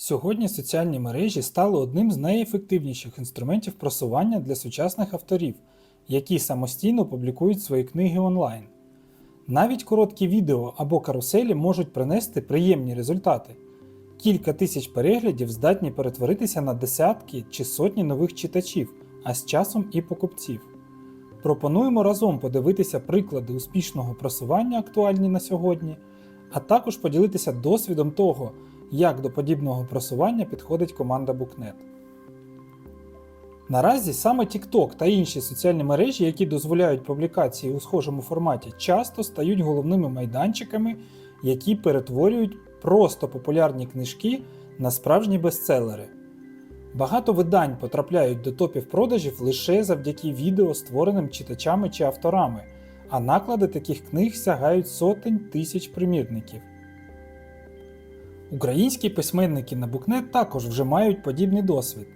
Сьогодні соціальні мережі стали одним з найефективніших інструментів просування для сучасних авторів, які самостійно публікують свої книги онлайн. Навіть короткі відео або каруселі можуть принести приємні результати. Кілька тисяч переглядів здатні перетворитися на десятки чи сотні нових читачів, а з часом і покупців. Пропонуємо разом подивитися приклади успішного просування, актуальні на сьогодні, а також поділитися досвідом того, як до подібного просування підходить команда BookNet. Наразі саме TikTok та інші соціальні мережі, які дозволяють публікації у схожому форматі, часто стають головними майданчиками, які перетворюють просто популярні книжки на справжні бестселери. Багато видань потрапляють до топів продажів лише завдяки відео, створеним читачами чи авторами, а наклади таких книг сягають сотень тисяч примірників. Українські письменники на Букнет також вже мають подібний досвід.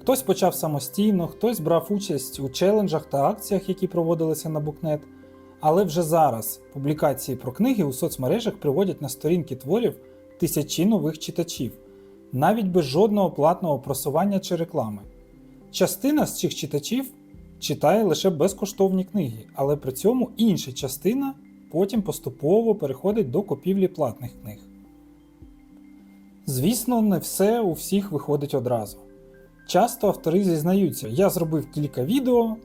Хтось почав самостійно, хтось брав участь у челенджах та акціях, які проводилися на Букнет. Але вже зараз публікації про книги у соцмережах приводять на сторінки творів тисячі нових читачів, навіть без жодного платного просування чи реклами. Частина з цих читачів читає лише безкоштовні книги, але при цьому інша частина потім поступово переходить до купівлі платних книг. Звісно, не все у всіх виходить одразу. Часто автори зізнаються, я зробив кілька відео,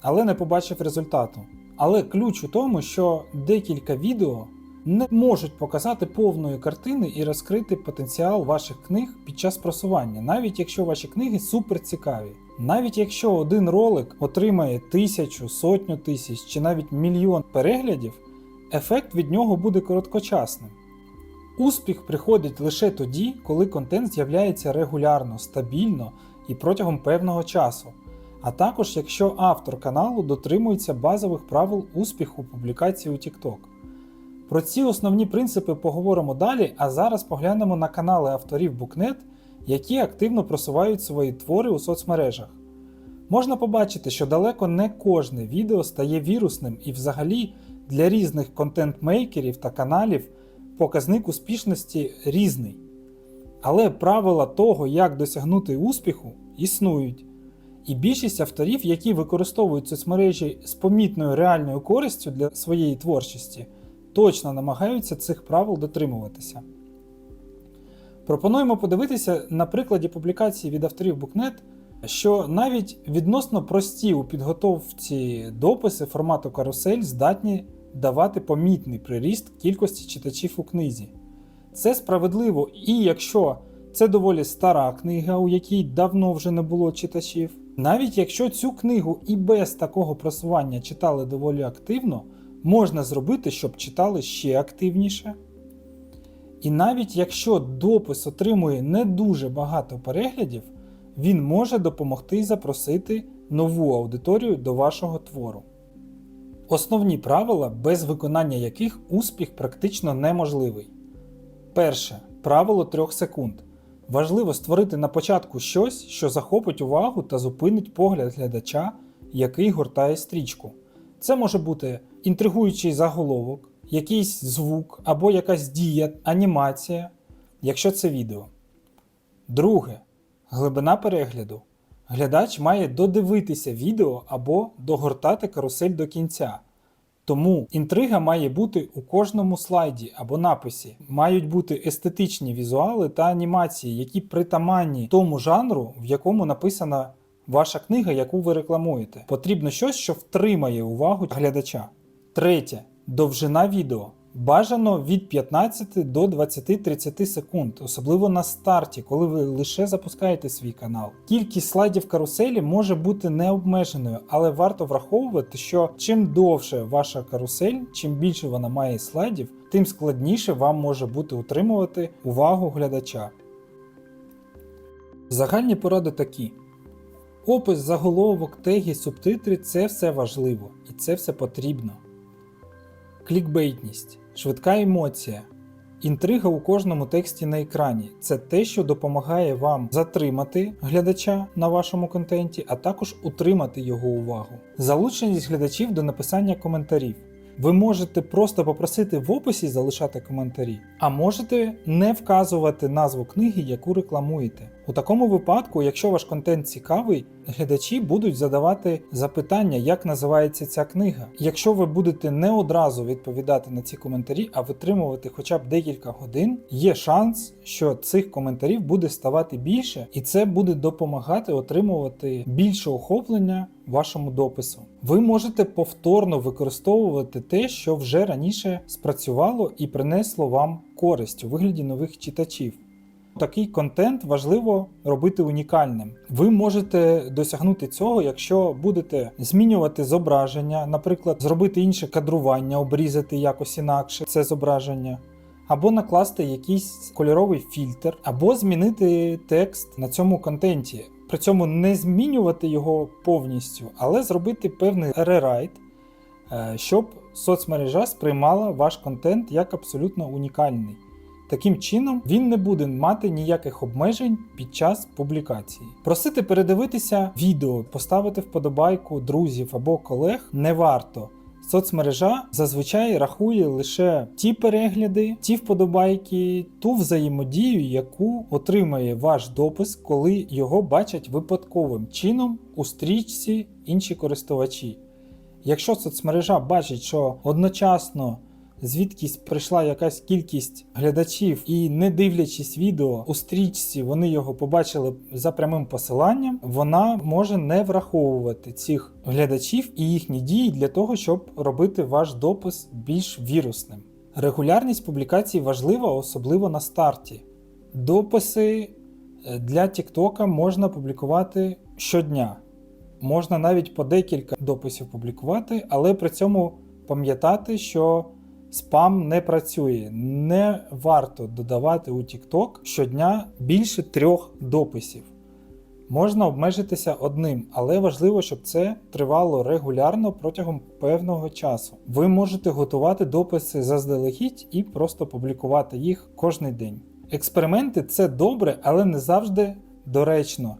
але не побачив результату. Але ключ у тому, що декілька відео не можуть показати повної картини і розкрити потенціал ваших книг під час просування, навіть якщо ваші книги супер цікаві. Навіть якщо один ролик отримає тисячу, сотню тисяч чи навіть мільйон переглядів, ефект від нього буде короткочасним. Успіх приходить лише тоді, коли контент з'являється регулярно, стабільно і протягом певного часу, а також якщо автор каналу дотримується базових правил успіху публікації у TikTok. Про ці основні принципи поговоримо далі, а зараз поглянемо на канали авторів Букнет, які активно просувають свої твори у соцмережах. Можна побачити, що далеко не кожне відео стає вірусним і взагалі для різних контент-мейкерів та каналів показник успішності різний. Але правила того, як досягнути успіху, існують. І більшість авторів, які використовують соцмережі з помітною реальною користю для своєї творчості, точно намагаються цих правил дотримуватися. Пропонуємо подивитися на прикладі публікації від авторів Букнет, що навіть відносно прості у підготовці дописи формату карусель здатні давати помітний приріст кількості читачів у книзі. Це справедливо і якщо це доволі стара книга, у якій давно вже не було читачів. Навіть якщо цю книгу і без такого просування читали доволі активно, можна зробити, щоб читали ще активніше. І навіть якщо допис отримує не дуже багато переглядів, він може допомогти запросити нову аудиторію до вашого твору. Основні правила, без виконання яких успіх практично неможливий. Перше правило 3 секунд. Важливо створити на початку щось, що захопить увагу та зупинить погляд глядача, який гортає стрічку. Це може бути інтригуючий заголовок, якийсь звук або якась дія, анімація, якщо це відео. Друге глибина перегляду. Глядач має додивитися відео або догортати карусель до кінця. Тому інтрига має бути у кожному слайді або написі. Мають бути естетичні візуали та анімації, які притаманні тому жанру, в якому написана ваша книга, яку ви рекламуєте. Потрібно щось, що втримає увагу глядача. Третє довжина відео. Бажано від 15 до 20-30 секунд, особливо на старті, коли ви лише запускаєте свій канал. Кількість слайдів каруселі може бути необмеженою, але варто враховувати, що чим довше ваша карусель, чим більше вона має слайдів, тим складніше вам може бути утримувати увагу глядача. Загальні поради такі: опис, заголовок, теги, субтитри це все важливо і це все потрібно. Клікбейтність, швидка емоція, інтрига у кожному тексті на екрані це те, що допомагає вам затримати глядача на вашому контенті, а також утримати його увагу. Залученість глядачів до написання коментарів. Ви можете просто попросити в описі залишати коментарі, а можете не вказувати назву книги, яку рекламуєте. У такому випадку, якщо ваш контент цікавий, глядачі будуть задавати запитання, як називається ця книга. Якщо ви будете не одразу відповідати на ці коментарі, а витримувати хоча б декілька годин, є шанс, що цих коментарів буде ставати більше, і це буде допомагати отримувати більше охоплення вашому допису. Ви можете повторно використовувати те, що вже раніше спрацювало і принесло вам користь у вигляді нових читачів. Такий контент важливо робити унікальним. Ви можете досягнути цього, якщо будете змінювати зображення, наприклад, зробити інше кадрування, обрізати якось інакше це зображення, або накласти якийсь кольоровий фільтр, або змінити текст на цьому контенті. При цьому не змінювати його повністю, але зробити певний рерайт, е, щоб соцмережа сприймала ваш контент як абсолютно унікальний. Таким чином, він не буде мати ніяких обмежень під час публікації. Просити передивитися відео, поставити вподобайку друзів або колег не варто. Соцмережа зазвичай рахує лише ті перегляди, ті вподобайки, ту взаємодію, яку отримає ваш допис, коли його бачать випадковим чином у стрічці інші користувачі. Якщо соцмережа бачить, що одночасно звідкись прийшла якась кількість глядачів, і не дивлячись відео у стрічці, вони його побачили за прямим посиланням, вона може не враховувати цих глядачів і їхні дії для того, щоб робити ваш допис більш вірусним. Регулярність публікацій важлива, особливо на старті. Дописи е, для TikTok можна публікувати щодня. Можна навіть по декілька дописів публікувати, але при цьому пам'ятати, що спам не працює. Не варто додавати у TikTok щодня більше трьох дописів. Можна обмежитися одним, але важливо, щоб це тривало регулярно протягом певного часу. Ви можете готувати дописи заздалегідь і просто публікувати їх кожен день. Експерименти це добре, але не завжди доречно.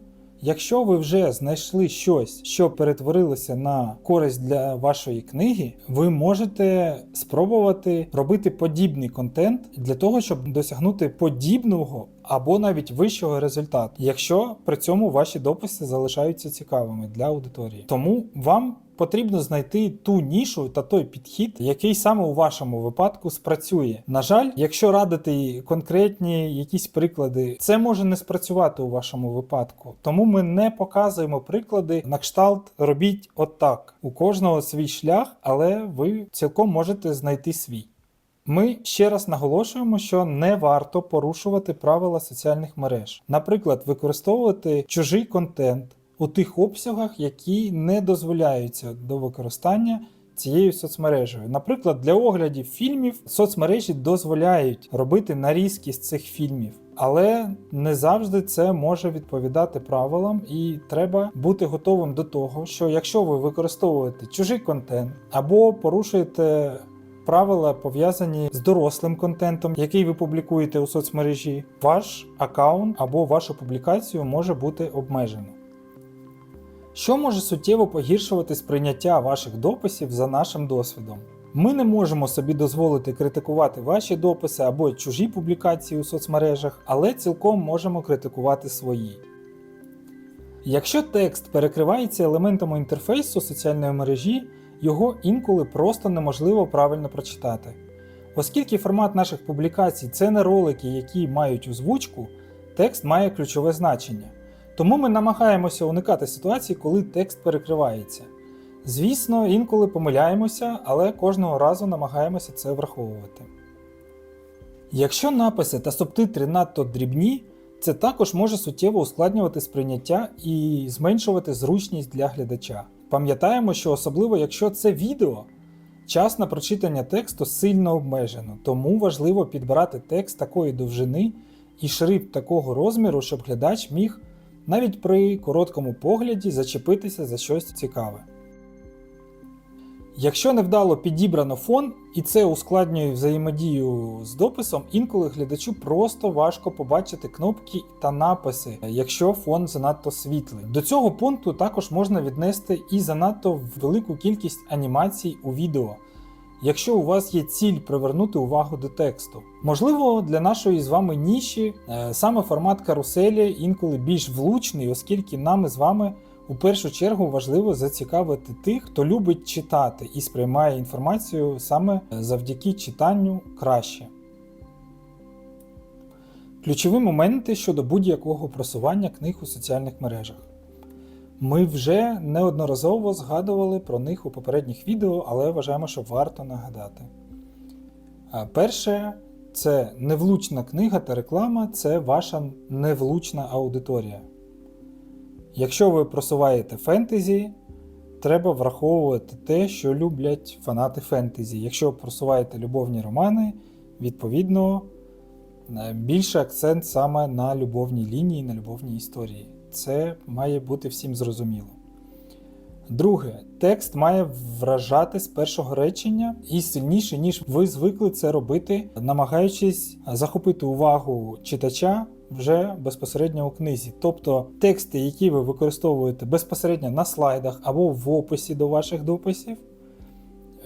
Якщо ви вже знайшли щось, що перетворилося на користь для вашої книги, ви можете спробувати робити подібний контент для того, щоб досягнути подібного або навіть вищого результату, якщо при цьому ваші дописи залишаються цікавими для аудиторії. Тому вам потрібно знайти ту нішу та той підхід, який саме у вашому випадку спрацює. На жаль, якщо радити конкретні якісь приклади, це може не спрацювати у вашому випадку. Тому ми не показуємо приклади на кшталт робіть отак. У кожного свій шлях, але ви цілком можете знайти свій. Ми ще раз наголошуємо, що не варто порушувати правила соціальних мереж, наприклад, використовувати чужий контент у тих обсягах, які не дозволяються до використання цією соцмережею. Наприклад, для оглядів фільмів соцмережі дозволяють робити нарізки з цих фільмів. Але не завжди це може відповідати правилам, і треба бути готовим до того, що якщо ви використовуєте чужий контент або порушуєте правила пов'язані з дорослим контентом, який ви публікуєте у соцмережі, ваш аккаунт або вашу публікацію може бути обмежено. Що може суттєво погіршувати сприйняття ваших дописів за нашим досвідом? Ми не можемо собі дозволити критикувати ваші дописи або чужі публікації у соцмережах, але цілком можемо критикувати свої. Якщо текст перекривається елементами інтерфейсу соціальної мережі, його інколи просто неможливо правильно прочитати. Оскільки формат наших публікацій це не ролики, які мають озвучку, текст має ключове значення. Тому ми намагаємося уникати ситуацій, коли текст перекривається. Звісно, інколи помиляємося, але кожного разу намагаємося це враховувати. Якщо написи та субтитри надто дрібні, це також може суттєво ускладнювати сприйняття і зменшувати зручність для глядача. Пам'ятаємо, що особливо якщо це відео, час на прочитання тексту сильно обмежено, тому важливо підбирати текст такої довжини і шрифт такого розміру, щоб глядач міг навіть при короткому погляді зачепитися за щось цікаве. Якщо невдало підібрано фон, і це ускладнює взаємодію з дописом, інколи глядачу просто важко побачити кнопки та написи, якщо фон занадто світлий. До цього пункту також можна віднести і занадто велику кількість анімацій у відео. Якщо у вас є ціль привернути увагу до тексту. Можливо, для нашої з вами ніші е, саме формат каруселі інколи більш влучний, оскільки нам з вами у першу чергу важливо зацікавити тих, хто любить читати і сприймає інформацію саме завдяки читанню краще. Ключові моменти щодо будь-якого просування книг у соціальних мережах. Ми вже неодноразово згадували про них у попередніх відео, але вважаємо, що варто нагадати. Перше, це невлучна книга та реклама це ваша невлучна аудиторія. Якщо ви просуваєте фентезі, треба враховувати те, що люблять фанати фентезі. Якщо просуваєте любовні романи, відповідно е, більше акцент саме на любовній лінії, на любовній історії. Це має бути всім зрозуміло. Друге, текст має вражати з першого речення і сильніше, ніж ви звикли це робити, намагаючись захопити увагу читача вже безпосередньо у книзі. Тобто тексти, які ви використовуєте безпосередньо на слайдах або в описі до ваших дописів,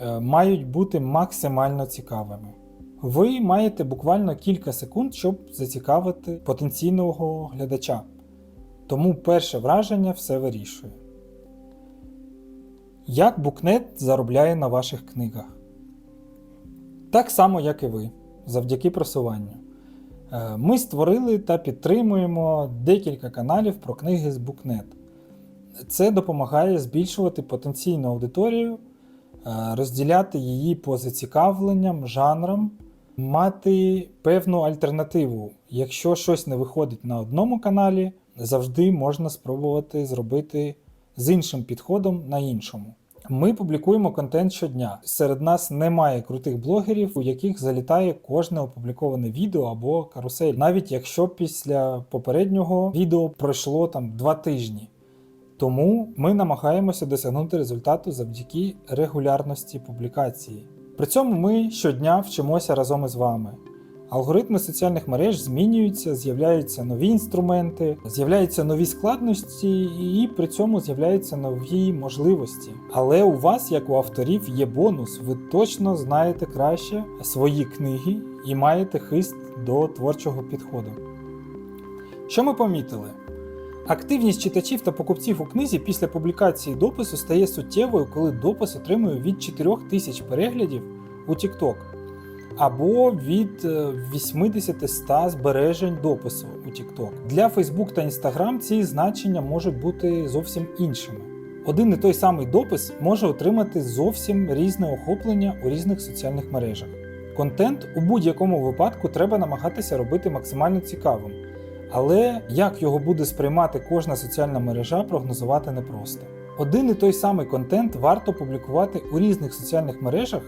е, мають бути максимально цікавими. Ви маєте буквально кілька секунд, щоб зацікавити потенційного глядача. Тому перше враження все вирішує. Як Букнет заробляє на ваших книгах? Так само, як і ви, завдяки просуванню. Е, Ми створили та підтримуємо декілька каналів про книги з Букнет. Це допомагає збільшувати потенційну аудиторію, е, розділяти її по зацікавленням, жанрам, мати певну альтернативу. Якщо щось не виходить на одному каналі, завжди можна спробувати зробити з іншим підходом на іншому. Ми публікуємо контент щодня. Серед нас немає крутих блогерів, у яких залітає кожне опубліковане відео або карусель, навіть якщо після попереднього відео пройшло там два тижні. Тому ми намагаємося досягнути результату завдяки регулярності публікації. При цьому ми щодня вчимося разом із вами. Алгоритми соціальних мереж змінюються, з'являються нові інструменти, з'являються нові складності, і при цьому з'являються нові можливості. Але у вас, як у авторів, є бонус. Ви точно знаєте краще свої книги і маєте хист до творчого підходу. Що ми помітили? Активність читачів та покупців у книзі після публікації допису стає суттєвою, коли допис отримує від 4 тисяч переглядів у TikTok або від 80-100 збережень допису у TikTok. Для Facebook та Instagram ці значення можуть бути зовсім іншими. Один і той самий допис може отримати зовсім різне охоплення у різних соціальних мережах. Контент у будь-якому випадку треба намагатися робити максимально цікавим, але як його буде сприймати кожна соціальна мережа, прогнозувати непросто. Один і той самий контент варто публікувати у різних соціальних мережах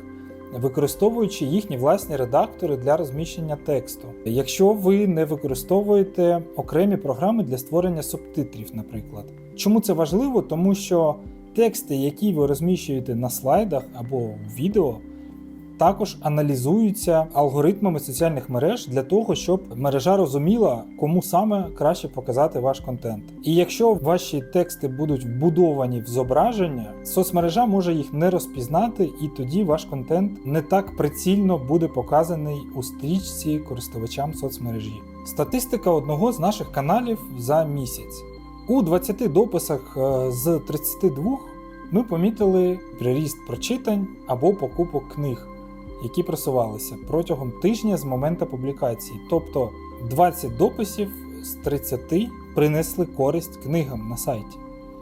використовуючи їхні власні редактори для розміщення тексту. Якщо ви не використовуєте окремі програми для створення субтитрів, наприклад. Чому це важливо? Тому що тексти, які ви розміщуєте на слайдах або в відео, також аналізуються алгоритмами соціальних мереж для того, щоб мережа розуміла, кому саме краще показати ваш контент. І якщо ваші тексти будуть вбудовані в зображення, соцмережа може їх не розпізнати, і тоді ваш контент не так прицільно буде показаний у стрічці користувачам соцмережі. Статистика одного з наших каналів за місяць. У 20 дописах е, з 32 ми помітили приріст прочитань або покупок книг які просувалися протягом тижня з моменту публікації. Тобто 20 дописів з 30 принесли користь книгам на сайті.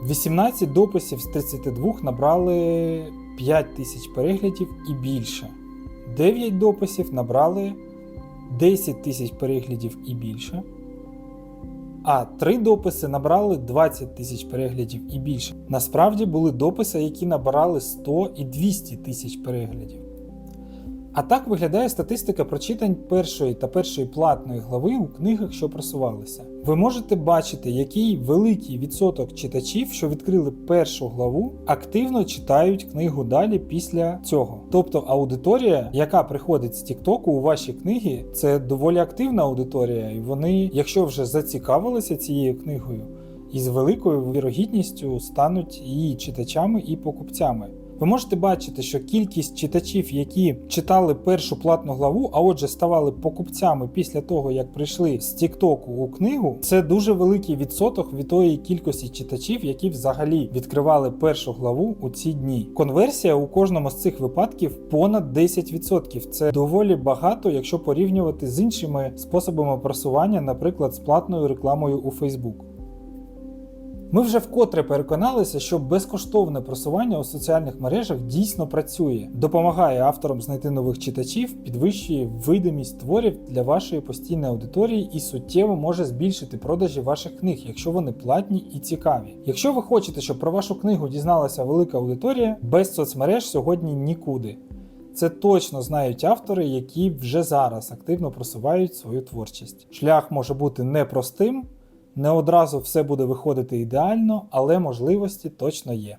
18 дописів з 32 набрали 5 тисяч переглядів і більше. 9 дописів набрали 10 тисяч переглядів і більше. А 3 дописи набрали 20 тисяч переглядів і більше. Насправді були дописи, які набирали 100 і 200 тисяч переглядів. А так виглядає статистика прочитань першої та першої платної глави у книгах, що просувалися. Ви можете бачити, який великий відсоток читачів, що відкрили першу главу, активно читають книгу далі після цього. Тобто аудиторія, яка приходить з Тіктоку у ваші книги, це доволі активна аудиторія, і вони, якщо вже зацікавилися цією книгою, із великою вірогідністю стануть її читачами і покупцями. Ви можете бачити, що кількість читачів, які читали першу платну главу, а отже ставали покупцями після того, як прийшли з Тіктоку у книгу, це дуже великий відсоток від тої кількості читачів, які взагалі відкривали першу главу у ці дні. Конверсія у кожному з цих випадків понад 10%. Це доволі багато, якщо порівнювати з іншими способами просування, наприклад, з платною рекламою у Facebook. Ми вже вкотре переконалися, що безкоштовне просування у соціальних мережах дійсно працює, допомагає авторам знайти нових читачів, підвищує видимість творів для вашої постійної аудиторії і суттєво може збільшити продажі ваших книг, якщо вони платні і цікаві. Якщо ви хочете, щоб про вашу книгу дізналася велика аудиторія, без соцмереж сьогодні нікуди. Це точно знають автори, які вже зараз активно просувають свою творчість. Шлях може бути непростим, не одразу все буде виходити ідеально, але можливості точно є.